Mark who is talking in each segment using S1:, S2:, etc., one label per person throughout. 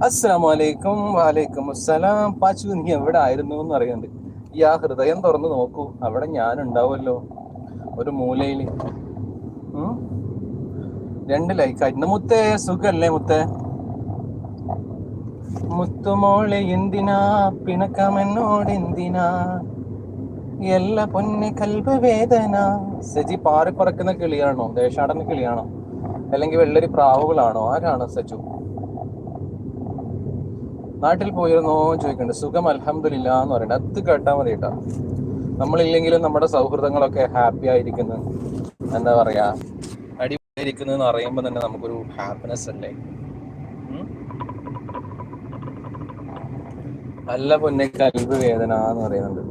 S1: അസ്സലാമു അലൈക്കും വാലൈക്കും അസ്സലാം പാച്ചു നീ എവിടെ ആയിരുന്നു എന്ന് അറിയണ്ട്. ഈ ആ ഹൃദയം തുറന്ന് നോക്കൂ. അവിടെ ഞാൻ ഉണ്ടാവുമല്ലോ ഒരു മൂലയിൽ. രണ്ട് രണ്ട് ലൈക്കായിട്ട്. മുത്തേ സുഖല്ലേ മുത്തേ? മുത്തുമോളെ എന്തിനാ? പിണക്കമെന്നോട് എന്തിനാ? എല്ല പൊന്നെ കൽബ് വേദന. സജി പാറിപ്പറക്കുന്ന കിളിയാണോ? ദേശാടന കിളിയാണോ? അല്ലെങ്കിൽ വെള്ളരി പ്രാവുകളാണോ? ആരാണ് സജു? നാട്ടിൽ പോയിരുന്നോ ചോദിക്കുന്നുണ്ട് സുഖം അലഹമില്ല എന്ന് പറയണ്ട. അത് കേട്ടാൽ മതി കേട്ടാ. നമ്മളില്ലെങ്കിലും നമ്മുടെ സൗഹൃദങ്ങളൊക്കെ ഹാപ്പി ആയിരിക്കുന്നു. എന്താ പറയാ? അടിപൊളിയായിരിക്കുന്നു എന്ന് അറിയുമ്പോൾ തന്നെ നമുക്കൊരു ഹാപ്പിനെസ് അല്ലേ? നല്ല പൊന്നെ കൽബ് വേദന എന്ന് പറയുന്നുണ്ട്.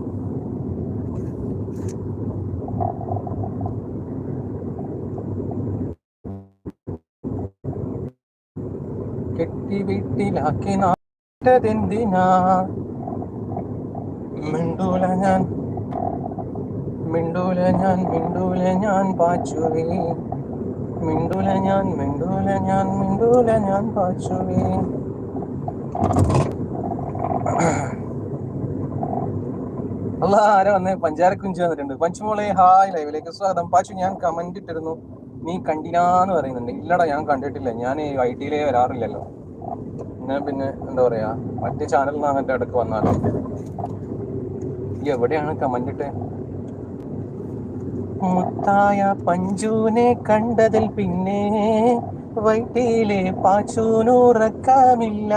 S1: കെട്ടി വീട്ടിലാക്കി നാട്ടതെന്തിനാ മിണ്ടൂല ഞാൻ മിണ്ടൂല ഞാൻ മിണ്ടൂല ഞാൻ പാച്ചുവേ. മിണ്ടൂല ഞാൻ മിണ്ടൂല ഞാൻ മിണ്ടൂല ഞാൻ പാച്ചുവേ. അല്ല ആരോ വന്നേ? പഞ്ചാരക്കുഞ്ചി വന്നിട്ടുണ്ട്. പഞ്ചുമോളെ ഹായ് ലൈവിലേക്ക് സ്വാഗതം. പാച്ചു ഞാൻ കമന്റ് ഇട്ടിരുന്നു. നീ കണ്ടിനാന്ന് പറയുന്നുണ്ട്. ഇല്ലടാ ഞാൻ കണ്ടിട്ടില്ല. ഞാൻ ഐ ടിയിലേ വരാറില്ലല്ലോ. ഞാൻ പിന്നെ എന്താ പറയാ മറ്റു ചാനലിൽ നിന്ന് അങ്ങനത്തെ ഇടയ്ക്ക് വന്നാലോ? എവിടെയാണ് കമന്റ് മുത്തായ പഞ്ചൂനെ കണ്ടതിൽ പിന്നെ വൈറ്റിയിലെ പാച്ചൂനുറക്കമില്ല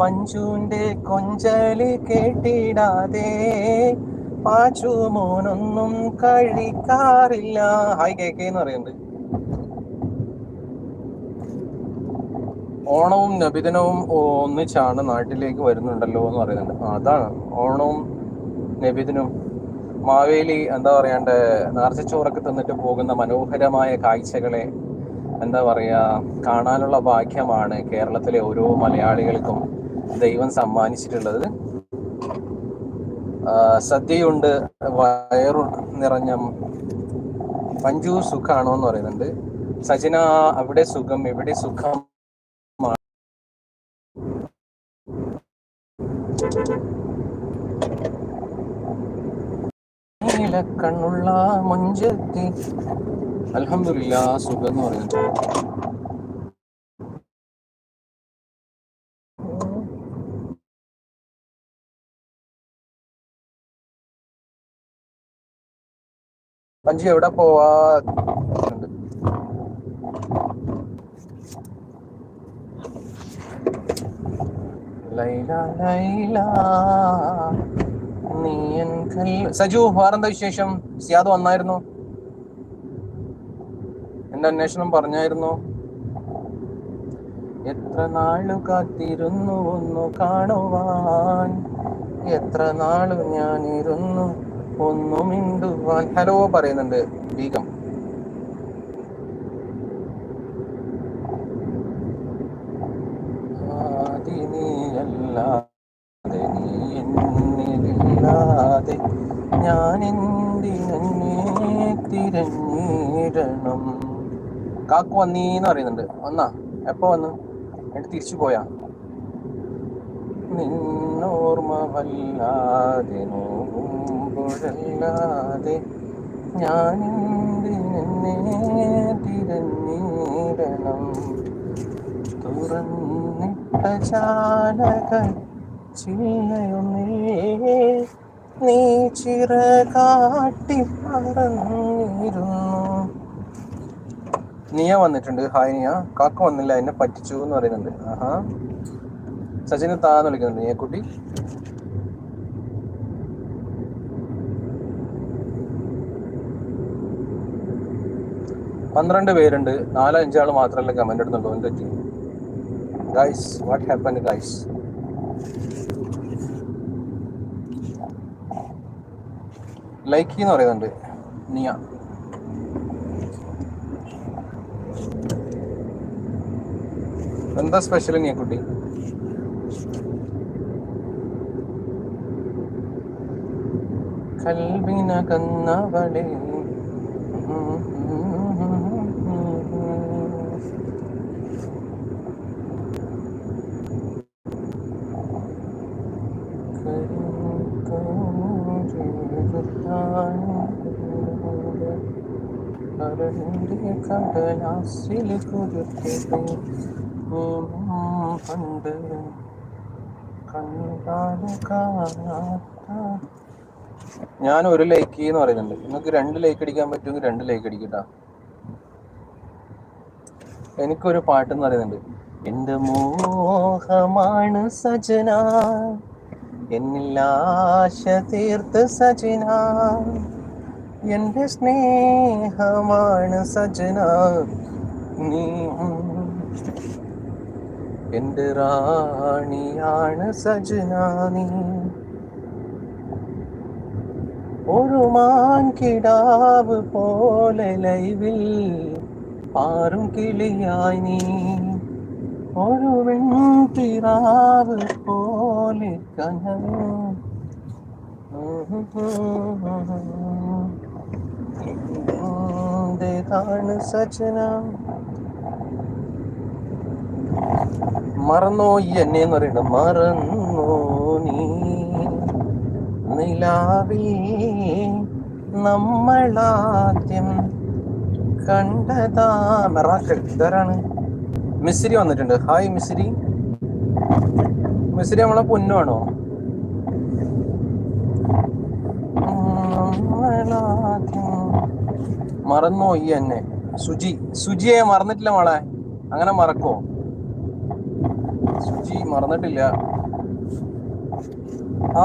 S1: പഞ്ചൂന്റെ കൊഞ്ചൽ കേട്ടിടാതെ പാച്ചു മോനൊന്നും കഴിക്കാറില്ല. ഹായ് കേക്കേന്ന് പറയുന്നുണ്ട്. ഓണവും നബിദിനവും ഒന്നിച്ചാണ് നാട്ടിലേക്ക് വരുന്നുണ്ടല്ലോ എന്ന് പറയുന്നുണ്ട്. അതാണ് ഓണവും നബിദിനവും. മാവേലി എന്താ പറയാണ്ട് നേർച്ചച്ചോറൊക്കെ തിന്നിട്ട് പോകുന്ന മനോഹരമായ കാഴ്ചകളെ എന്താ പറയാ കാണാനുള്ള ഭാഗ്യമാണ് കേരളത്തിലെ ഓരോ മലയാളികൾക്കും ദൈവം സമ്മാനിച്ചിട്ടുള്ളത്. സദ്യയുണ്ട് വയറു നിറഞ്ഞ പഞ്ചു സുഖാണോ എന്ന് പറയുന്നുണ്ട്. സജന അവിടെ സുഖം ഇവിടെ സുഖം മുഞ്ചത്തി. അൽഹംദുലില്ല സുഖം എന്ന് പറയുന്നത് പഞ്ചി എവിടെ പോവാ? ലൈല ലൈല. സജു വേറെന്താ വിശേഷം? സിയാദ് വന്നായിരുന്നു. എന്റെ അന്വേഷണം പറഞ്ഞായിരുന്നു. എത്ര നാളു കാത്തിരുന്നു ഒന്നു കാണുവാൻ? എത്ര നാളു ഞാനിരുന്നു ഒന്നു മിണ്ടുവാൻ? ഹലോ പറയുന്നുണ്ട് ബീഗം ആദിനിയല്ലാതെ നീ എന്നിലില്ലാതെ ഞാൻ എന്തിനെ തിരഞ്ഞിടണം കാക്കു വന്നീന്ന് പറയുന്നുണ്ട്. വന്നാ എപ്പോ വന്നു? എന്നിട്ട് തിരിച്ചു പോയാ. നിന്നോർമ്മ വല്ലാതെ നോക്കുമ്പോഴല്ലാതെ ഞാൻ എന്തിനെ തിരഞ്ഞിടണം തുറന്നിട്ട ചാലക നീ ചിറകാട്ടി പറന്നിരുന്നു നിയ വന്നിട്ടുണ്ട്. ഹായ് നിയ. കാക്ക വന്നില്ല. എന്നെ പറ്റിച്ചു എന്ന് പറയുന്നുണ്ട്. ആഹാ. സച്ചിന് താന്ന് വിളിക്കുന്നുണ്ട്. നിയ കുട്ടി പന്ത്രണ്ട് പേരുണ്ട്. നാലോ അഞ്ചാൾ മാത്രമല്ല കമന്റ് ഇടുന്നുള്ളൂ. എന്ത് പറ്റി? Guys what happen guys like എന്ന് പറയുന്നുണ്ട്. നിയ. എന്താ സ്പെഷ്യൽ നീ കുട്ടി? കൽവിനകന്നവളെ കടലാസിൽ കുരുത്തിട്ട് കാണാത്ത ഞാൻ ഒരു ലൈക്ക് എന്ന് പറയുന്നുണ്ട്. നിങ്ങൾക്ക് രണ്ട് ലൈക്ക് അടിക്കാൻ പറ്റുമെങ്കിൽ രണ്ട് ലൈക്ക് അടിക്കട്ടാ എനിക്കൊരു പാട്ട് എന്ന് പറയുന്നുണ്ട്. എന്റെ മോഹമാണ് സജന എന്നിൽ ആശ തീർത്ത് സജന എന്റെ സ്നേഹമാണ് സജന. നീ എന്റെ റാണിയാണ് സജന നീ ഒരു മാൻകിടാവ് പോലെ ലൈവിൽ പാറും കിളിയായി നീ ഒരു വെൺതിറാവ് പോലെ കനവും എന്റേതാണ് സജന മറന്നോ ഈ എന്നെ എന്ന് പറയുന്നത്? മറന്നോ നീ? നിലാവിൽ നമ്മളാദ്യം കണ്ടതാ മെറാക്കൽ ഇതാരാണ്? മിസ്രി വന്നിട്ടുണ്ട്. ഹായ് മിസ്രി മിസ്രി നമ്മളെ പൊന്നുവാണോ? മറന്നോ ഈ എന്നെ സുജി സുജിയെ മറന്നിട്ടില്ല മോളെ. അങ്ങനെ മറക്കോ സുജി മറന്നിട്ടില്ല.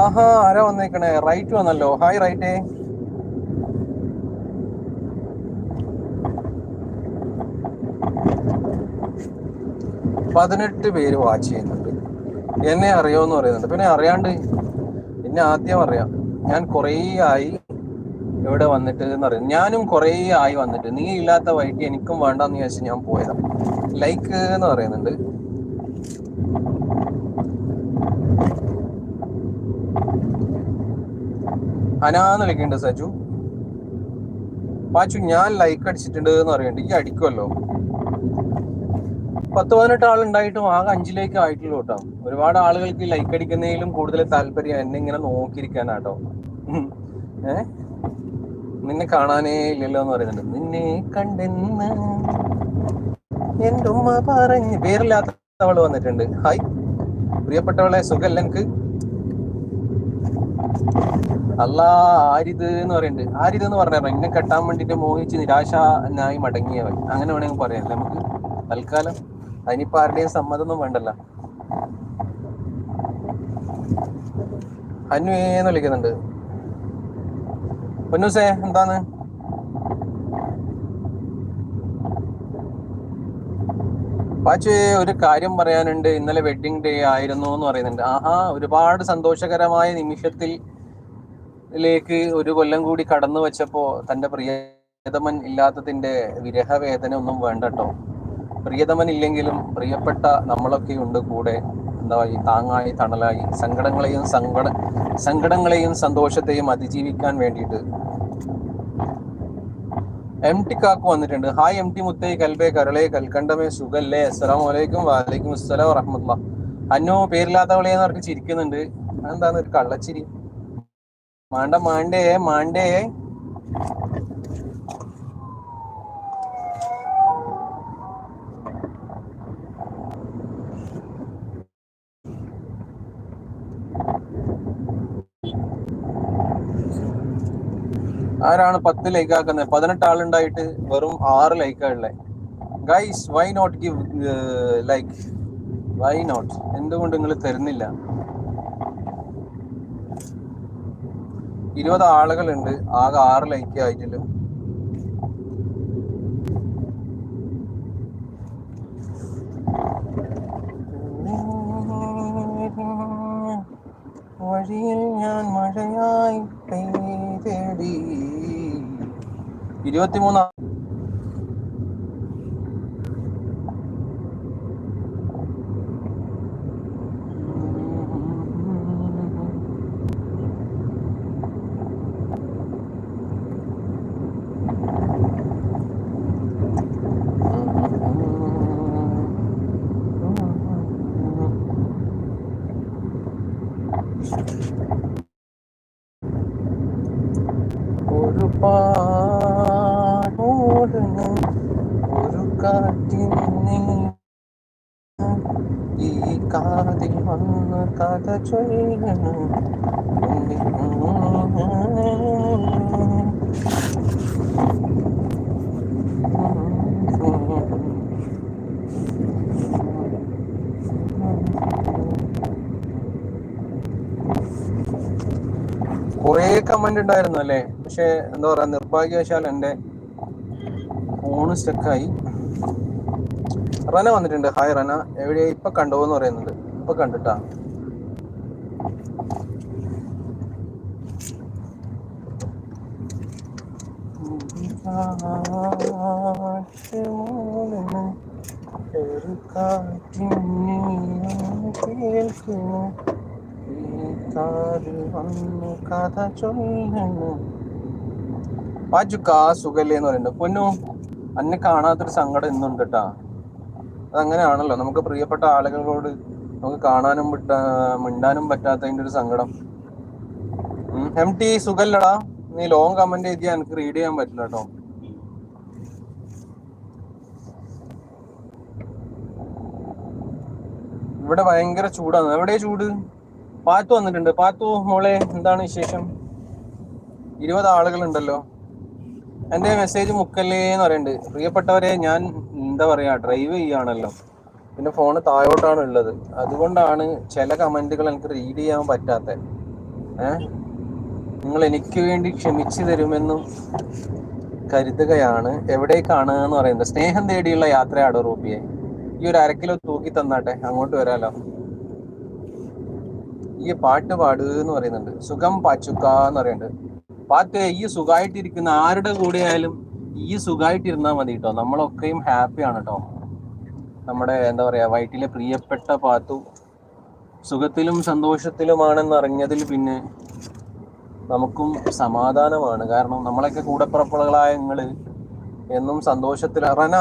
S1: ആഹാ ആരാ വന്നേക്കണേ? റൈറ്റ് വന്നല്ലോ. ഹായ് റൈറ്റേ പതിനെട്ട് പേര് വാച്ച് ചെയ്യുന്നുണ്ട്. എന്നെ അറിയോന്ന് പറയുന്നുണ്ട്. പിന്നെ അറിയാണ്ട് പിന്നെ ആദ്യം അറിയാം. ഞാൻ കുറേ ആയി ഇവിടെ വന്നിട്ട് എന്ന് അറിയാം. ഞാനും കുറേ ആയി വന്നിട്ട്. നീ ഇല്ലാത്ത വഴിക്ക് എനിക്കും വേണ്ടെന്ന് വിചാരിച്ച് ഞാൻ പോയതാണ് ലൈക്ക് എന്ന് പറയുന്നുണ്ട്. അനാന്ന് വിളിക്കുന്നുണ്ട് സജു. പാച്ചു ഞാൻ ലൈക്ക് അടിച്ചിട്ടുണ്ട് എന്ന് പറയുന്നുണ്ട്. ഈ അടിക്കുമല്ലോ പത്ത് പതിനെട്ട് ആളുണ്ടായിട്ടും ആകെ അഞ്ചിലേക്ക് ആയിട്ടുള്ളൂ കേട്ടോ. ഒരുപാട് ആളുകൾക്ക് ലൈക്ക് അടിക്കുന്നതിലും കൂടുതൽ താല്പര്യം എന്നെ ഇങ്ങനെ നോക്കിയിരിക്കാനാട്ടോ. ഏ? നിന്നെ കാണാനേ ഇല്ലല്ലോ എന്ന് പറയുന്നുണ്ട്. നിന്നെ കണ്ടെന്ന് എന്റെ ഉമ്മ പറഞ്ഞ് പേരില്ലാത്തവൾ വന്നിട്ടുണ്ട്. ഹായ്. പ്രിയപ്പെട്ടവളെ സുഖല്ല എനിക്ക് അല്ല ആരിത് എന്ന് പറയുന്നുണ്ട് ആരിത് എന്ന് പറഞ്ഞാൽ എന്നെ കെട്ടാൻ വേണ്ടിട്ട് മോഹിച്ച് നിരാശനായി മടങ്ങിയവൻ. അങ്ങനെ വേണമെങ്കിൽ പറയാം. നമുക്ക്? തൽക്കാലം അതിനിപ്പോ ആരുടെയും സമ്മതമൊന്നും വേണ്ടല്ല. അന്വേന്ന് വിളിക്കുന്നുണ്ട്. പൊന്നൂസേ എന്താണ് പാച്ചേ ഒരു കാര്യം പറയാനുണ്ട്. ഇന്നലെ വെഡിങ് ഡേ ആയിരുന്നു എന്ന് പറയുന്നുണ്ട്. ആഹാ ഒരുപാട് സന്തോഷകരമായ നിമിഷത്തിൽ ലേക്ക് ഒരു കൊല്ലം കൂടി കടന്നു വെച്ചപ്പോ തന്റെ പ്രിയതമൻ ഇല്ലാത്തതിന്റെ വിരഹവേദന ഒന്നും വേണ്ടട്ടോ പ്രിയതമൻ ഇല്ലെങ്കിലും പ്രിയപ്പെട്ട നമ്മളൊക്കെ ഉണ്ട് കൂടെ. എന്താ ഈ താങ്ങായി തണലായി സങ്കടങ്ങളെയും സങ്കട സങ്കടങ്ങളെയും സന്തോഷത്തെയും അതിജീവിക്കാൻ വേണ്ടിയിട്ട് എം ടി കാക്കു വന്നിട്ടുണ്ട്. ഹായ് എം ടി മുത്തൈ കൽബേ കരളേ കൽക്കണ്ടമേ സുഖല്ലേ അസ്സലാം വലൈക്കും വാലൈക്കും അസ്സലാം വറഹമത്തുള്ള. അന്നോ പേരില്ലാത്തവളെ എന്ന് പറഞ്ഞ് ചിരിക്കുന്നുണ്ട്. അതെന്താന്ന് ഒരു കള്ളച്ചിരി. മാണ്ട മാണ്ടേ മാണ്ടേ. ആരാണ് പത്ത് ലൈക്ക് ആക്കുന്നത്? പതിനെട്ട് ആളുണ്ടായിട്ട് വെറും ആറ് ലൈക്കാ ഉള്ളത് guys why not give like why not എന്തുകൊണ്ട് നിങ്ങൾ തരുന്നില്ല? ഇരുപത് ആളുകളുണ്ട്. ആകെ ആറ് ലൈക്ക് ആയിട്ടില്ല വഴിയിൽ ഞാൻ മഴയായി പെയ്തേടി. ഇരുപത്തിമൂന്നാം ഒരു പാടോടുന്നു ഒരു കാറ്റിനെ ഈ കാതിൽ വന്ന് കഥ ചൊല്ലണം. കുറേ കമന്റ് ഉണ്ടായിരുന്നു അല്ലേ? പക്ഷെ എന്താ പറയാ നിർഭാഗ്യവശാൽ എന്റെ ഫോണ് സ്റ്റക്കായി റന വന്നിട്ടുണ്ട് ഹായ് റന എവിടെയാ ഇപ്പൊ കണ്ടോ എന്ന് പറയുന്നുണ്ട്. ഇപ്പൊ കണ്ടിട്ടാ. ഒരു സുഖല്ലേന്ന് പറയുന്നുണ്ട്. പൊന്നു അന്നെ കാണാത്തൊരു സങ്കടം ഇന്നുണ്ട് കേട്ടാ. അതങ്ങനെയാണല്ലോ. നമുക്ക് പ്രിയപ്പെട്ട ആളുകളോട് നമുക്ക് കാണാനും മിണ്ടാനും പറ്റാത്തതിന്റെ ഒരു സങ്കടം. എം ടി സുഖല്ലടാ. നീ ലോങ് കമന്റ് എഴുതിയാ എനിക്ക് റീഡ് ചെയ്യാൻ പറ്റില്ല കേട്ടോ ഇവിടെ ഭയങ്കര ചൂടാണ്. എവിടെ ചൂട്? പാത്തു വന്നിട്ടുണ്ട്. പാത്തു മോളെ എന്താണ് വിശേഷം? ഇരുപത് ആളുകളുണ്ടല്ലോ. എന്റെ മെസ്സേജ് മുക്കല്ലേ എന്ന് പറയുന്നുണ്ട് പ്രിയപ്പെട്ടവരെ ഞാൻ എന്താ പറയാ ഡ്രൈവ് ചെയ്യാണല്ലോ. പിന്നെ ഫോണ് താഴോട്ടാണ് ഉള്ളത്. അതുകൊണ്ടാണ് ചില കമന്റുകൾ എനിക്ക് റീഡ് ചെയ്യാൻ പറ്റാത്ത. ഏഹ് നിങ്ങൾ എനിക്ക് വേണ്ടി ക്ഷമിച്ചു തരുമെന്നും കരുതുകയാണ്. എവിടേക്കാണ് എന്ന് പറയുന്നത്. സ്നേഹം തേടിയുള്ള യാത്രയാടോ റൂബിയെ? ഈ ഒരു അരക്കിലോ തൂക്കി തന്നാട്ടെ. അങ്ങോട്ട് വരാലോ. ഈ പാട്ട് പാടുക എന്ന് പറയുന്നുണ്ട്. സുഖം പാച്ചുക്ക എന്ന് പറയുന്നുണ്ട്. പാട്ട് ഈ സുഖമായിട്ടിരിക്കുന്ന ആരുടെ കൂടെ ആയാലും ഈ സുഖമായിട്ടിരുന്നാൽ മതി കേട്ടോ നമ്മളൊക്കെയും ഹാപ്പിയാണ് കേട്ടോ നമ്മുടെ എന്താ പറയാ വയറ്റിലെ പ്രിയപ്പെട്ട പാത്തു സുഖത്തിലും സന്തോഷത്തിലുമാണെന്ന് അറിഞ്ഞതിൽ പിന്നെ നമുക്കും സമാധാനമാണ്. കാരണം നമ്മളൊക്കെ കൂടപ്പുറപ്പുകളായ നിങ്ങൾ എന്നും സന്തോഷത്തിൽ റന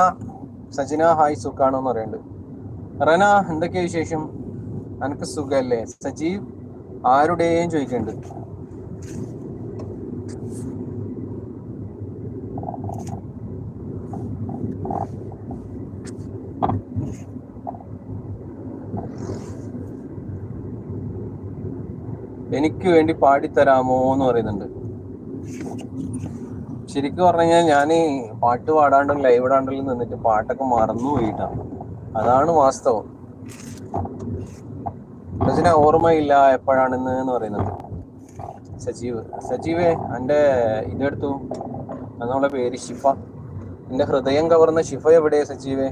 S1: സജിന ഹായ് സുഖാണോ എന്ന് പറയുന്നുണ്ട് റന എന്തൊക്കെയാ വിശേഷം? അനക്ക് സുഖല്ലേ? സജീവ് ആരുടെയും ചോദിക്കുന്നുണ്ട് എനിക്ക് വേണ്ടി പാടിത്തരാമോ എന്ന് പറയുന്നുണ്ട്. ശരിക്കും പറഞ്ഞു കഴിഞ്ഞാൽ ഞാൻ പാട്ട് പാടാണ്ടും ലൈവ് ഇടാണ്ടെങ്കിലും നിന്നിട്ട് പാട്ടൊക്കെ മറന്നു പോയിട്ടാണ് അതാണ് വാസ്തവം. സച്ചിനെ ഓർമ്മയില്ല എപ്പോഴാണെന്ന് എന്ന് പറയുന്നത്. സജീവ് സജീവേ എന്റെ ഇതെടുത്തു. എന്നുള്ള പേര് ഷിഫ എന്റെ ഹൃദയം കവർന്ന ഷിഫ എവിടെ സജീവേ?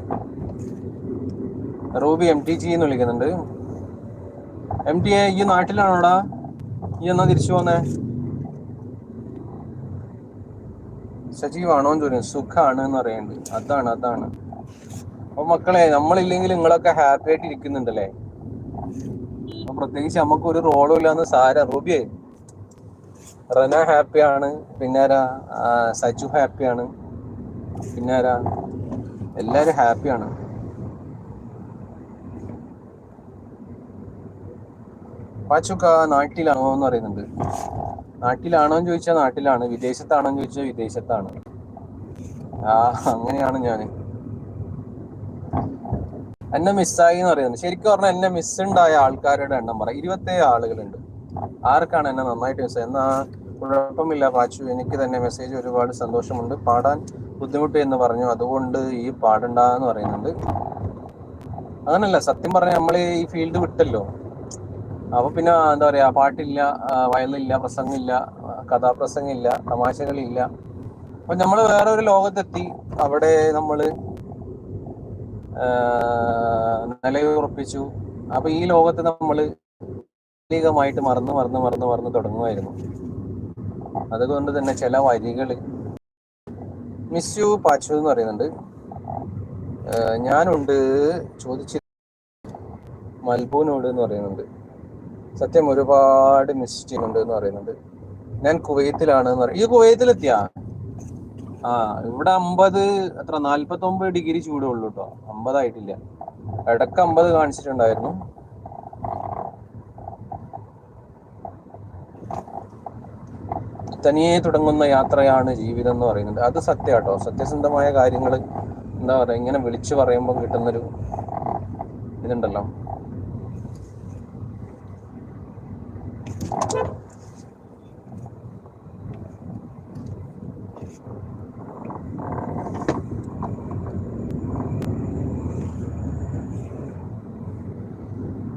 S1: റൂബി എം ടി ജി എന്ന് വിളിക്കുന്നുണ്ട്. എം ടി എ ഈ നാട്ടിലാണോടാ? ഈ എന്നാ തിരിച്ചു പോന്നേ? സജീവാണോ എന്ന് ചോദിക്കും സുഖാണ് എന്ന് പറയുന്നുണ്ട്. അതാണ് അതാണ്. അപ്പൊ മക്കളെ നമ്മളില്ലെങ്കിൽ നിങ്ങളൊക്കെ ഹാപ്പി ആയിട്ട് ഇരിക്കുന്നുണ്ടല്ലേ? പ്രത്യേകിച്ച് നമുക്ക് ഒരു റോളും ഇല്ലാന്ന് സാര റൂബിയെ. റന ഹാപ്പിയാണ് പിന്നെ ആരാ സജു ഹാപ്പിയാണ് പിന്നെ ആരാ എല്ലാരും ഹാപ്പിയാണ് പാച്ചുക്ക നാട്ടിലാണോ എന്ന് പറയുന്നുണ്ട്. നാട്ടിലാണോ എന്ന് ചോദിച്ചാൽ നാട്ടിലാണ്. വിദേശത്താണോ എന്ന് ചോദിച്ചാൽ വിദേശത്താണ്. ആ അങ്ങനെയാണ് ഞാൻ എന്നെ മിസ്സായി എന്ന് പറയുന്നത് ശരിക്കും പറഞ്ഞാൽ എന്നെ മിസ്സുണ്ടായ ആൾക്കാരുടെ എണ്ണം പറ. ഇരുപത്തേഴ് ആളുകളുണ്ട്. ആർക്കാണ് എന്നെ നന്നായിട്ട് മിസ് എന്നാ കുഴപ്പമില്ല പാച്ചു. എനിക്ക് തന്നെ മെസ്സേജ് ഒരുപാട് സന്തോഷമുണ്ട്. പാടാൻ ബുദ്ധിമുട്ട് എന്ന് പറഞ്ഞു. അതുകൊണ്ട് ഈ പാടണ്ടെന്ന് പറയുന്നുണ്ട്. അങ്ങനല്ല. സത്യം പറഞ്ഞാൽ നമ്മൾ ഈ ഫീൽഡ് വിട്ടല്ലോ. അപ്പൊ പിന്നെ എന്താ പറയാ പാട്ടില്ല വയലില്ല പ്രസംഗമില്ല കഥാപ്രസംഗമില്ല തമാശകളില്ല. അപ്പൊ നമ്മൾ വേറെ ഒരു ലോകത്തെത്തി. അവിടെ നമ്മൾ നിലയുറപ്പിച്ചു. അപ്പൊ ഈ ലോകത്ത് നമ്മൾ താൽക്കാലികമായിട്ട് മറന്ന് മറന്ന് മറന്ന് മറന്ന് തുടങ്ങുമായിരുന്നു. അതുകൊണ്ട് തന്നെ ചില വരികൾ മിസ് യു പാച്ചു എന്ന് പറയുന്നുണ്ട്. ഞാനുണ്ട് ചോദിച്ചു മൽബൂനോട് എന്ന് പറയുന്നുണ്ട്. സത്യം ഒരുപാട് മിസ് ചെയ്യുന്നുണ്ട് എന്ന് പറയുന്നുണ്ട്. ഞാൻ കുവൈത്തിലാണ് എന്ന് പറയും ഈ കുവൈത്തിലെത്തിയാ? ആ ഇവിടെ അമ്പത് അത്ര നാല്പത്തി ഒമ്പത് ഡിഗ്രി ചൂടേ ഉള്ളൂ കേട്ടോ അമ്പതായിട്ടില്ല. ഇടയ്ക്ക് അമ്പത് കാണിച്ചിട്ടുണ്ടായിരുന്നു. തനിയെ തുടങ്ങുന്ന യാത്രയാണ് ജീവിതം എന്ന് പറയുന്നുണ്ട് അത് സത്യമാട്ടോ സത്യസന്ധമായ കാര്യങ്ങൾ എന്താ പറയാ ഇങ്ങനെ വിളിച്ചു പറയുമ്പോൾ കിട്ടുന്നൊരു ഇതുണ്ടല്ലോ.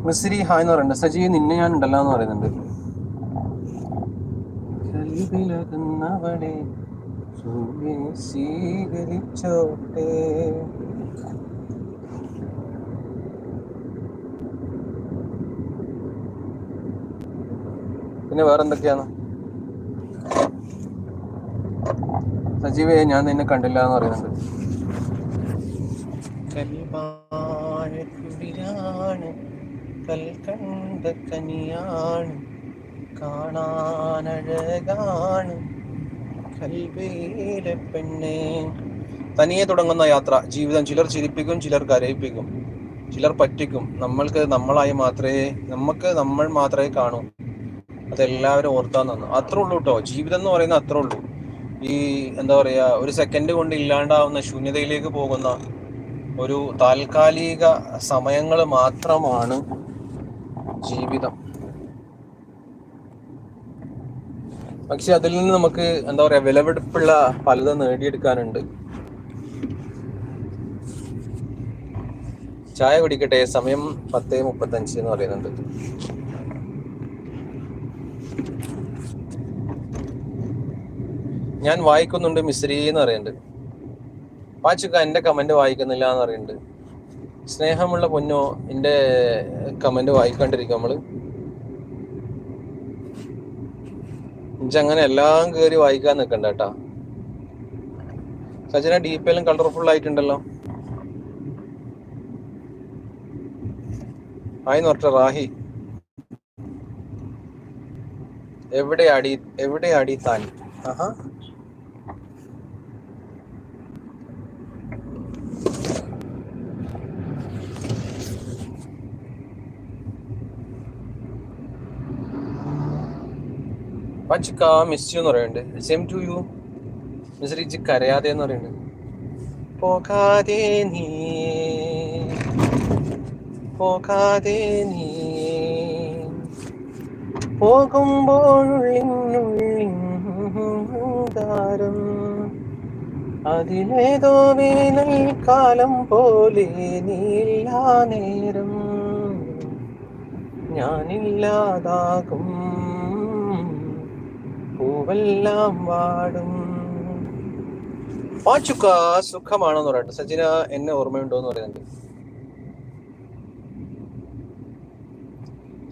S1: മിസ്രി ഹായ് എന്ന് പറയുന്നുണ്ട്. സജി നിന്നെ ഞാൻ ഉണ്ടല്ലോ എന്ന് പറയുന്നുണ്ട്. സ്വീകരിച്ചോട്ടെ. പിന്നെ വേറെന്തൊക്കെയാണ്? സജീവേ ഞാൻ നിന്നെ കണ്ടില്ല എന്ന് പറയുന്നുണ്ട് പെണ്ണേ. തനിയെ തുടങ്ങുന്ന യാത്ര ജീവിതം ചിലർ ചിരിപ്പിക്കും ചിലർ കരയിപ്പിക്കും ചിലർ പറ്റിക്കും. നമ്മൾക്ക് നമ്മളായി മാത്രമേ നമുക്ക് നമ്മൾ മാത്രമേ കാണൂ. അതെല്ലാവരും ഓർത്താൻ തന്നു. അത്രേ ഉള്ളൂ കേട്ടോ ജീവിതം എന്ന് പറയുന്നത് അത്രേ ഉള്ളൂ. ഈ എന്താ പറയാ ഒരു സെക്കൻഡ് കൊണ്ട് ഇല്ലാണ്ടാവുന്ന ശൂന്യതയിലേക്ക് പോകുന്ന ഒരു താൽക്കാലിക സമയങ്ങൾ മാത്രമാണ് ജീവിതം. പക്ഷെ അതിൽ നിന്ന് നമുക്ക് എന്താ പറയാ വിലവെടുപ്പുള്ള പലതും നേടിയെടുക്കാനുണ്ട്. ചായ കുടിക്കട്ടെ സമയം പത്ത് മുപ്പത്തഞ്ച് എന്ന് പറയുന്നുണ്ട്. ഞാൻ വായിക്കുന്നുണ്ട് മിസ്രി എന്ന് പറയുന്നുണ്ട്. വാച്ചുക്ക എന്റെ കമന്റ് വായിക്കുന്നില്ല എന്ന് പറയുന്നുണ്ട്. സ്നേഹമുള്ള പൊന്നോ എന്റെ കമന്റ് വായിക്കാണ്ടിരിക്കും നമ്മൾ അങ്ങനെ എല്ലാം കയറി വായിക്കാൻ നിൽക്കണ്ട കേട്ടാ. സജന ഡീപ്പേലും കളർഫുൾ ആയിട്ടുണ്ടല്ലോ. ആയി പറഞ്ഞ റാഹി. എവിടെയാടി എവിടെയാടി താൻ? ആഹാ. പച്ചിക്ക മിസ് യു എന്ന് പറയുന്നുണ്ട്. Same to you miss rich കരയാതെ എന്ന് പറയുന്നുണ്ട്. പോകാതെ നീ പോകാതെ നീ പോകുമ്പോഴുള്ളിനുള്ളിങ്കാരം അതിലേതോ വേനൽ കാലം പോലെ നീല്ലാ നേരം. ഞാനില്ലാതാകും. പൂവെല്ലാം വാടും. പാച്ചുക്ക സുഖമാണെന്ന് പറയട്ടെ. സജിന എന്നെ ഓർമ്മയുണ്ടോ എന്ന് പറയുന്നുണ്ട്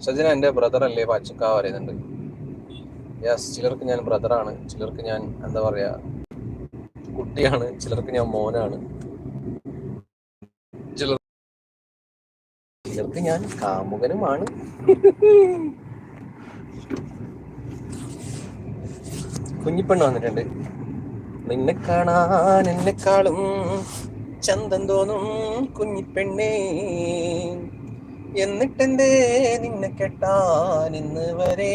S1: സജിന എന്റെ ബ്രദർ അല്ലേ പാച്ചുക്ക പറയുന്നുണ്ട്. യെസ് ചിലർക്ക് ഞാൻ ബ്രദറാണ് ചിലർക്ക് ഞാൻ എന്താ പറയാ കുട്ടിയാണ്. ചിലർക്ക് ഞാൻ മോനാണ്. ചിലർ ചിലർക്ക് ഞാൻ കാമുകനുമാണ്. കുഞ്ഞിപ്പെണ്ണ് വന്നിട്ടുണ്ട്. നിന്നെ കാണാൻ എന്നെക്കാളും ചന്തം തോന്നും കുഞ്ഞിപ്പെണ്ണേ. എന്നിട്ടെന്തേ നിന്നെ കെട്ടാൻ ഇന്ന് വരെ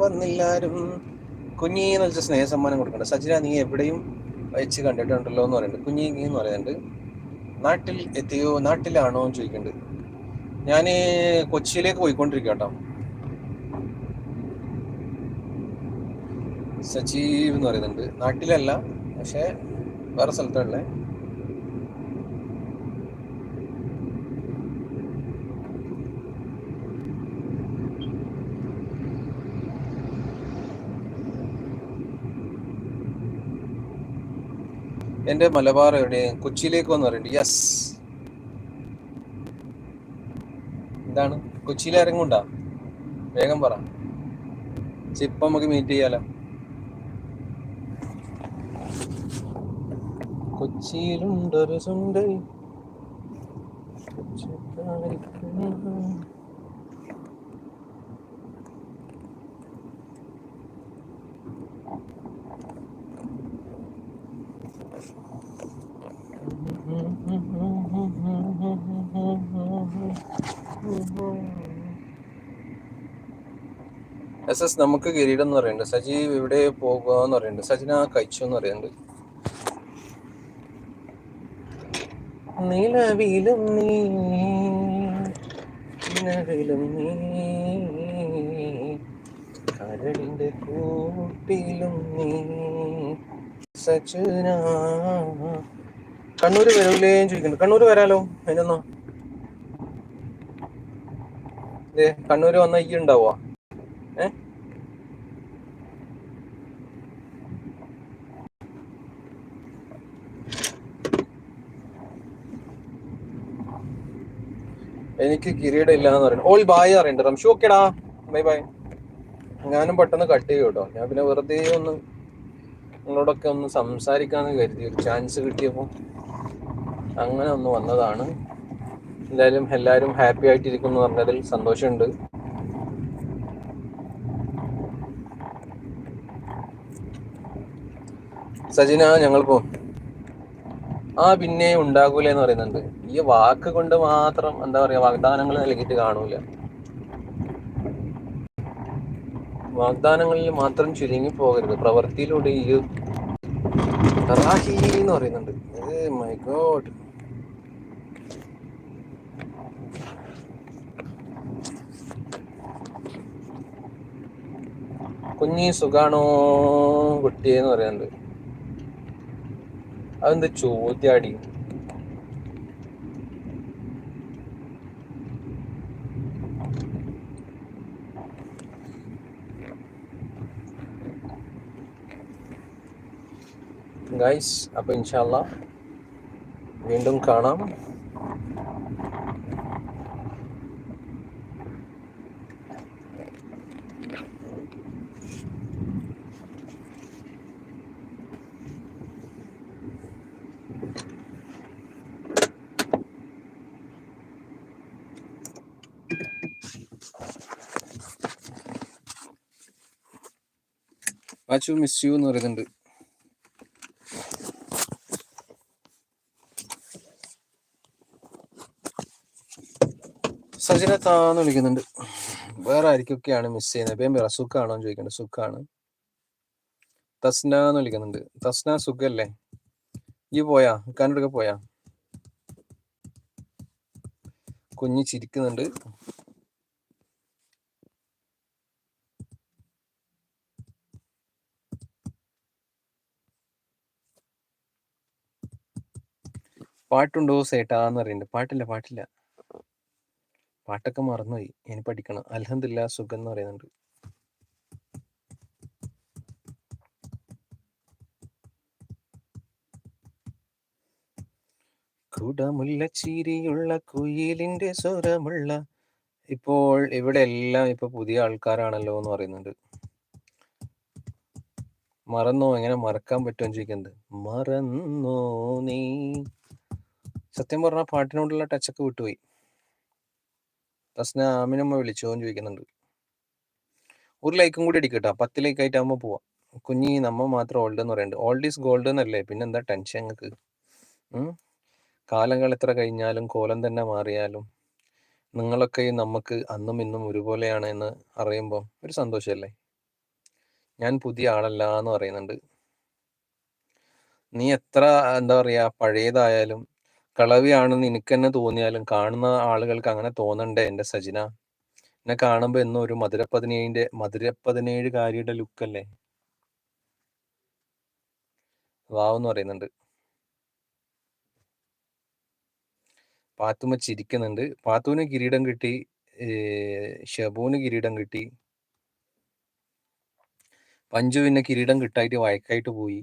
S1: വന്നില്ലാരും. കുഞ്ഞി എന്ന് വെച്ച സ്നേഹ സമ്മാനം കൊടുക്കണ്ട. സജിന നീ എവിടെയും വെച്ച് കണ്ടിട്ടുണ്ടല്ലോ എന്ന് പറയുന്നുണ്ട്. കുഞ്ഞി എന്ന് പറയുന്നുണ്ട്. നാട്ടിൽ എത്തിയോ? നാട്ടിലാണോ എന്ന് ചോദിക്കുന്നുണ്ട്. ഞാൻ കൊച്ചിയിലേക്ക് പോയിക്കൊണ്ടിരിക്കുക കേട്ടോ സജീവ് എന്ന് പറയുന്നുണ്ട്. നാട്ടിലല്ല പക്ഷെ വേറെ സ്ഥലത്താണല്ലേ എന്റെ മലബാർ എവിടെ? കൊച്ചിയിലേക്ക് വന്ന് പറയുന്നുണ്ട്. യെസ് എന്താണ്? കൊച്ചിയിൽ ഇറങ്ങുണ്ടാ വേഗം പറ. ചിപ്പം നമുക്ക് മീറ്റ് ചെയ്യാലോ. കൊച്ചിയിലുണ്ടൊരു സുന്ദരി എസ് എസ് നമുക്ക് കിരീടം എന്ന് പറയുന്നുണ്ട്. സജീവ് ഇവിടെ പോകുക എന്ന് പറയുന്നുണ്ട്. സജിന കഴിച്ചു എന്ന് പറയുന്നുണ്ട്. നിലവിലും നീ നിലവിലും നീ. കരളിന്റെ കൂട്ടിലും നീ സജന കണ്ണൂര് വരൂലേ ചോദിക്കുന്നു. കണ്ണൂര് വരാലോ? അതിനൊന്നോ? കണ്ണൂര് വന്ന ഈ ഉണ്ടാവുക. ഏ? എനിക്ക് കിരീടം ഇല്ല എന്ന് പറയുന്നത് ഓൾ ബായ് അറിയണ്ട. റംഷു ഓക്കേടാ ബൈ ബൈ ഞാനും പെട്ടെന്ന് കട്ട് ചെയ്യും കേട്ടോ. ഞാൻ പിന്നെ വെറുതെ ഒന്ന് നിങ്ങളോടൊക്കെ ഒന്ന് സംസാരിക്കാന്ന് കരുതി. ഒരു ചാൻസ് കിട്ടിയപ്പോ അങ്ങനെ ഒന്ന് വന്നതാണ്. എന്തായാലും എല്ലാവരും ഹാപ്പി ആയിട്ടിരിക്കുന്നു പറഞ്ഞതിൽ സന്തോഷമുണ്ട്. സജിന ഞങ്ങൾ പോ ആ പിന്നെ ഉണ്ടാകൂല എന്ന് പറയുന്നുണ്ട്. ഈ വാക്ക് കൊണ്ട് മാത്രം എന്താ പറയാ വാഗ്ദാനങ്ങൾ നൽകിയിട്ട് കാണൂല. വാഗ്ദാനങ്ങളിൽ മാത്രം ചുരുങ്ങി പോകരുത്. പ്രവൃത്തിയിലൂടെ ഈ എന്ന് പറയുന്നുണ്ട്. മൈ ഗോഡ് കുഞ്ഞി സുഖാണോ കുട്ടിയെന്ന് പറയുന്നുണ്ട്. അതെന്ത് ചോദ്യാടി? ഗൈസ് അപ്പൊ ഇൻഷാല്ല വീണ്ടും കാണാം. വാച്ചു മിസ് യു എന്ന് പറയുന്നുണ്ട്. സജിനത്താന്ന് വിളിക്കുന്നുണ്ട്. വേറെ ആർക്കൊക്കെയാണ് മിസ് ചെയ്യുന്നത്? പേം പറ സുഖാണോ എന്ന് സുഖാണ്. തസ്ന എന്ന് വിളിക്കുന്നുണ്ട്. തസ്ന സുഖല്ലേ? ഈ പോയാ? കണ്ണടൊക്കെ പോയാ? കുഞ്ഞ് ചിരിക്കുന്നുണ്ട്. പാട്ടുണ്ടോ സേട്ടാന്ന് പറയുന്നുണ്ട് പാട്ടില്ല പാട്ടില്ല. പാട്ടൊക്കെ മറന്നുപോയി. ഇനി പഠിക്കണം. അലഹദില്ല സുഖം എന്ന് പറയുന്നുണ്ട്. കുടമുള്ള ചീരിയുള്ള കുയിലിന്റെ സ്വരമുള്ള ഇപ്പോൾ ഇവിടെ എല്ലാം ഇപ്പൊ പുതിയ ആൾക്കാരാണല്ലോ എന്ന് പറയുന്നുണ്ട്. മറന്നോ? എങ്ങനെ മറക്കാൻ പറ്റുമെന്ന് ചോദിക്കുന്നത് മറന്നോ നീ? സത്യം പറഞ്ഞ പാട്ടിനോടുള്ള ടച്ചൊക്കെ വിട്ടുപോയി. തസ്ന ആമിനമ്മ വിളിച്ചോ എന്ന് ചോദിക്കുന്നുണ്ട്. ഒരു ലൈക്കും കൂടി അടിക്കട്ടോ. പത്ത് ലൈക്ക് ആയിട്ടാകുമ്പോൾ പോവാം. കുഞ്ഞി നമ്മ മാത്രം ഓൾഡ് എന്ന് പറയുന്നുണ്ട് ഓൾഡ് ഈസ് ഗോൾഡ് എന്നല്ലേ? പിന്നെന്താ ടെൻഷൻ ഞങ്ങൾക്ക് കാലങ്ങൾ എത്ര കഴിഞ്ഞാലും കോലം തന്നെ മാറിയാലും നിങ്ങളൊക്കെ നമുക്ക് അന്നും ഇന്നും ഒരുപോലെയാണ് എന്ന് അറിയുമ്പോൾ ഒരു സന്തോഷമല്ലേ ഞാൻ പുതിയ ആളല്ല എന്ന് പറയുന്നുണ്ട്. നീ എത്ര എന്താ പറയാ പഴയതായാലും കളവിയാണെന്ന് എനിക്ക് തന്നെ തോന്നിയാലും കാണുന്ന ആളുകൾക്ക് അങ്ങനെ തോന്നണ്ടേ എന്റെ സജിന? എന്നെ കാണുമ്പോ എന്നും ഒരു മധുര പതിനേഴിന്റെ മധുര പതിനേഴുകാരിയുടെ ലുക്കല്ലേ? വാവെന്ന് പറയുന്നുണ്ട്. പാത്തുമ്മ ചിരിക്കുന്നുണ്ട്. പാത്തുവിന് കിരീടം കിട്ടി ഷബുവിന് കിരീടം കിട്ടി. പഞ്ചുവിന് കിരീടം കിട്ടായിട്ട് വയക്കായിട്ട് പോയി.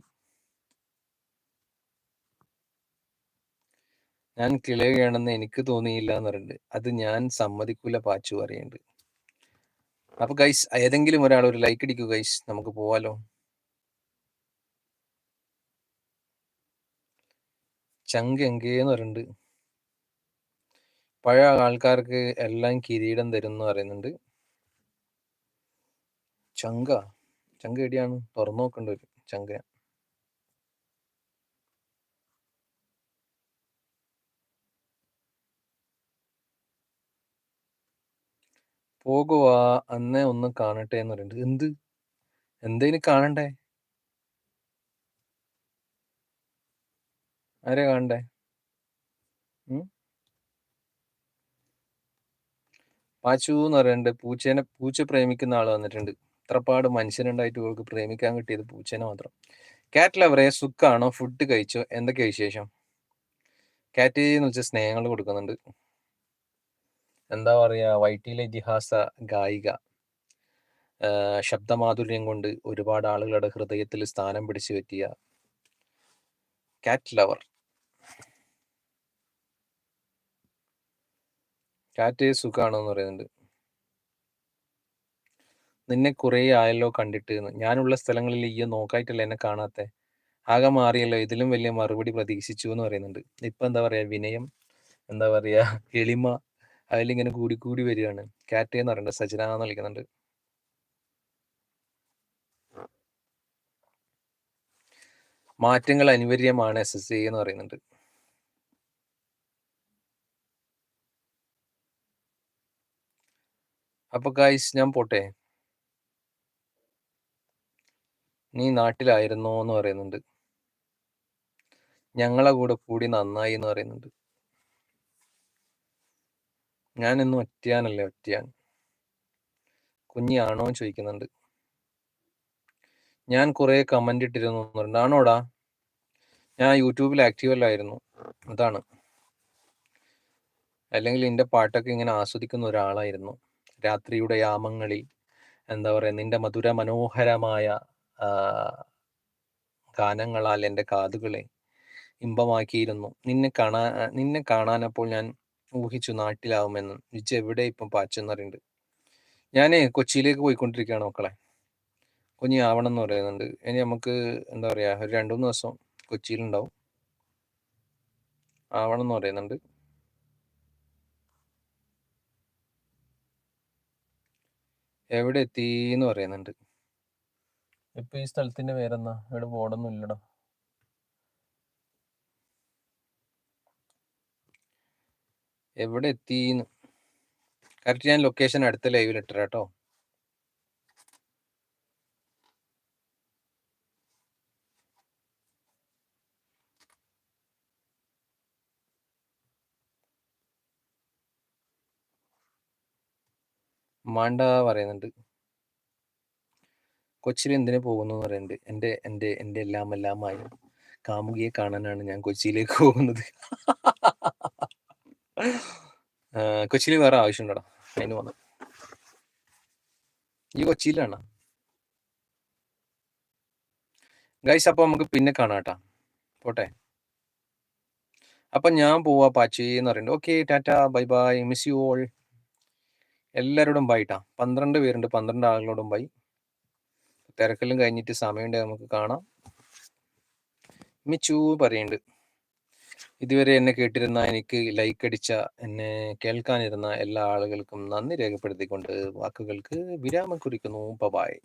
S1: ഞാൻ കിളയുകയാണെന്ന് എനിക്ക് തോന്നിയില്ല എന്ന് പറയുന്നുണ്ട് അത് ഞാൻ സമ്മതിക്കൂല പാച്ചു പറയുന്നുണ്ട് അപ്പൊ ഗൈസ് ഏതെങ്കിലും ഒരാൾ ഒരു ലൈക്ക് അടിക്കൂ ഗൈസ് നമുക്ക് പോവാലോ? ചങ്ക് എങ്കേന്ന് പറയുന്നുണ്ട് പഴയ ആൾക്കാർക്ക് എല്ലാം കിരീടം തരും പറയുന്നുണ്ട്. ചങ്ക? ചങ്ക എടിയാണ് തുറന്നു നോക്കേണ്ട ഒരു ചങ്ക പോകുവാ അന്നേ ഒന്ന് കാണട്ടെ എന്ന് പറയുന്നുണ്ട് എന്ത് എന്തേലും കാണണ്ടേ? ആരെ കാണണ്ടേ? പാച്ചു എന്ന് പറയുന്നുണ്ട് പൂച്ചേനെ പൂച്ച പ്രേമിക്കുന്ന ആൾ വന്നിട്ടുണ്ട്. ഇത്രപ്പാട് മനുഷ്യനുണ്ടായിട്ട് ഇവൾക്ക് പ്രേമിക്കാൻ കിട്ടിയത് പൂച്ചേനെ മാത്രം. കാറ്റ് ലവറെ സുഖാണോ? ഫുഡ് കഴിച്ചോ? എന്തൊക്കെയാ വിശേഷം? കാറ്റ് എന്ന് വെച്ചാൽ സ്നേഹങ്ങൾ കൊടുക്കുന്നുണ്ട്. എന്താ പറയുക വൈറ്റിയിലെ ഇതിഹാസ ഗായിക ശബ്ദമാധുര്യം കൊണ്ട് ഒരുപാട് ആളുകളുടെ ഹൃദയത്തിൽ സ്ഥാനം പിടിച്ചു പറ്റിയ കാറ്റ് ലവർ കാറ്റ് സുഖാണോ എന്ന് പറയുന്നുണ്ട്. നിന്നെ കുറേ ആയല്ലോ കണ്ടിട്ട് ഞാനുള്ള സ്ഥലങ്ങളിൽ ഈ നോക്കായിട്ടല്ല എന്നെ കാണാത്തെ? ആകെ മാറിയല്ലോ. ഇതിലും വലിയ മറുപടി പ്രതീക്ഷിച്ചു എന്ന് പറയുന്നുണ്ട്. ഇപ്പൊ എന്താ പറയാ വിനയം എന്താ പറയാ എളിമ അതിലിങ്ങനെ കൂടി കൂടി വരികയാണ്. കാറ്റ് എന്ന് പറയുന്നത് സജന എന്ന് വിളിക്കുന്നുണ്ട്. മാറ്റങ്ങൾ അനിവാര്യമാണ് എസ് എസ് സി എന്ന് പറയുന്നുണ്ട്. അപ്പൊ ഗായ്സ് ഞാൻ പോട്ടെ. നീ നാട്ടിലായിരുന്നോ എന്ന് പറയുന്നുണ്ട്. ഞങ്ങളെ കൂടെ കൂടി നന്നായി എന്ന് പറയുന്നുണ്ട്. ഞാൻ ഇന്നും ഒറ്റയാനല്ലേ ഒറ്റയാൻ. കുഞ്ഞിയാണോ ചോദിക്കുന്നുണ്ട്. ഞാൻ കുറെ കമന്റ് ഇട്ടിരുന്നു ആണോടാ? ഞാൻ യൂട്യൂബിൽ ആക്റ്റീവ് അല്ലായിരുന്നു. അതാണ്. അല്ലെങ്കിൽ എന്റെ പാട്ടൊക്കെ ഇങ്ങനെ ആസ്വദിക്കുന്ന ഒരാളായിരുന്നു. രാത്രിയുടെ യാമങ്ങളിൽ എന്താ പറയുക നിന്റെ മധുര മനോഹരമായ ഗാനങ്ങളാൽ എന്റെ കാതുകളെ ഇമ്പമാക്കിയിരുന്നു. നിന്നെ കാണാൻ നിന്നെ കാണാനപ്പോൾ ഞാൻ ഊഹിച്ചു നാട്ടിലാവുമെന്ന് വിജ എവിടെ ഇപ്പം പാച്ചെന്നറിയുണ്ട് ഞാൻ കൊച്ചിയിലേക്ക് പോയിക്കൊണ്ടിരിക്കുകയാണ് മക്കളെ. കുഞ്ഞി ആവണം എന്ന് പറയുന്നുണ്ട്. ഇനി നമുക്ക് എന്താ പറയുക ഒരു രണ്ടു മൂന്ന് ദിവസം കൊച്ചിയിലുണ്ടാവും. ആവണം എന്ന് പറയുന്നുണ്ട്. എവിടെ എത്തി എന്ന് പറയുന്നുണ്ട്. ഇപ്പൊ ഈ സ്ഥലത്തിന്റെ പേരെന്നാ ഇവിടെ ബോർഡൊന്നും ഇല്ലടോ എവിടെ എത്തിന്ന് കറക്റ്റ് ഞാൻ ലൊക്കേഷൻ അടുത്ത ലൈവിൽ ഇട്ട കേട്ടോ മാണ്ട പറയുന്നുണ്ട്. കൊച്ചിയിൽ എന്തിനു പോകുന്നു പറയുന്നുണ്ട്. എന്റെ എന്റെ എന്റെ എല്ലാം എല്ലാമായി കാമുകിയെ കാണാനാണ് ഞാൻ കൊച്ചിയിലേക്ക് പോകുന്നത്. കൊച്ചിയിൽ വേറെ ആവശ്യമുണ്ടോ അതിന് വന്നു. ഈ കൊച്ചിയിലാണ്? ഗൈസ് അപ്പൊ നമുക്ക് പിന്നെ കാണാട്ടാ പോട്ടെ. അപ്പൊ ഞാൻ പോവാ പാച്ചി എന്ന് പറയുന്നുണ്ട് okay Tata bye bye miss you all എല്ലാവരോടും ബൈട്ടാ പന്ത്രണ്ട് പേരുണ്ട് പന്ത്രണ്ട് ആളുകളോടും ബൈ തിരക്കെല്ലാം കഴിഞ്ഞിട്ട് സമയമുണ്ട് നമുക്ക് കാണാം. മിച്ചു പറയുന്നുണ്ട്. ഇതുവരെ എന്നെ കേട്ടിരുന്ന എനിക്ക് ലൈക്ക് അടിച്ച എന്നെ കേൾക്കാനിരുന്ന എല്ലാ ആളുകൾക്കും നന്ദി രേഖപ്പെടുത്തിക്കൊണ്ട് വാക്കുകൾക്ക് വിരാമം കുറിക്കുന്നു. ബബായ്